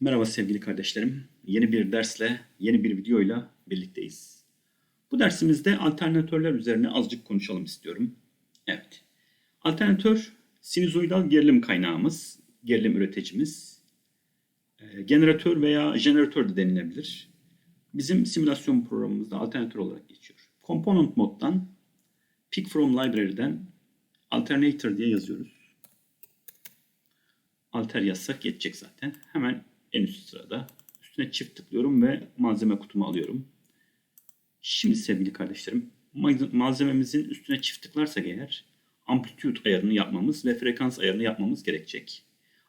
Merhaba sevgili kardeşlerim. Yeni bir dersle, yeni bir videoyla birlikteyiz. Bu dersimizde alternatörler üzerine azıcık konuşalım istiyorum. Evet. Alternatör sinüzoidal gerilim kaynağımız, gerilim üreticimiz. Ee, Generatör veya jeneratör de denilebilir. Bizim simülasyon programımızda alternatör olarak geçiyor. Component moddan pick from library'den alternator diye yazıyoruz. Alter yazsak yetecek zaten. Hemen en üst sırada. Üstüne çift tıklıyorum ve malzeme kutumu alıyorum. Şimdi sevgili kardeşlerim ma- malzememizin üstüne çift tıklarsak eğer amplitude ayarını yapmamız ve frekans ayarını yapmamız gerekecek.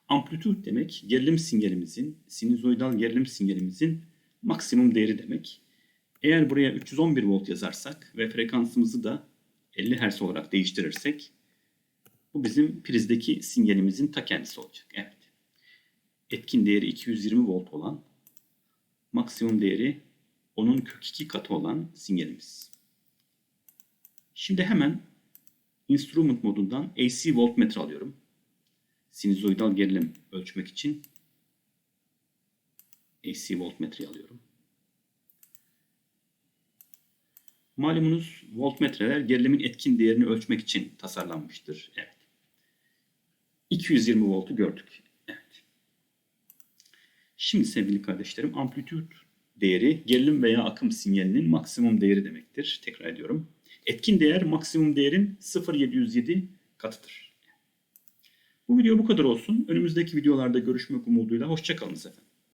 Amplitude demek gerilim sinyalimizin, sinüzoidal gerilim sinyalimizin maksimum değeri demek. Eğer buraya 311 volt yazarsak ve frekansımızı da 50 Hz olarak değiştirirsek bu bizim prizdeki sinyalimizin ta kendisi olacak. Evet. Etkin değeri 220 volt olan, maksimum değeri onun kök 2 katı olan sinyalimiz. Şimdi hemen instrument modundan AC voltmetre alıyorum. Sinüzoidal gerilim ölçmek için AC voltmetreyi alıyorum. Malumunuz voltmetreler gerilimin etkin değerini ölçmek için tasarlanmıştır. Evet. 220 voltu gördük. Şimdi sevgili kardeşlerim amplitude değeri gerilim veya akım sinyalinin maksimum değeri demektir. Tekrar ediyorum. Etkin değer maksimum değerin 0.707 katıdır. Bu video bu kadar olsun. Önümüzdeki videolarda görüşmek umuduyla. Hoşçakalın efendim.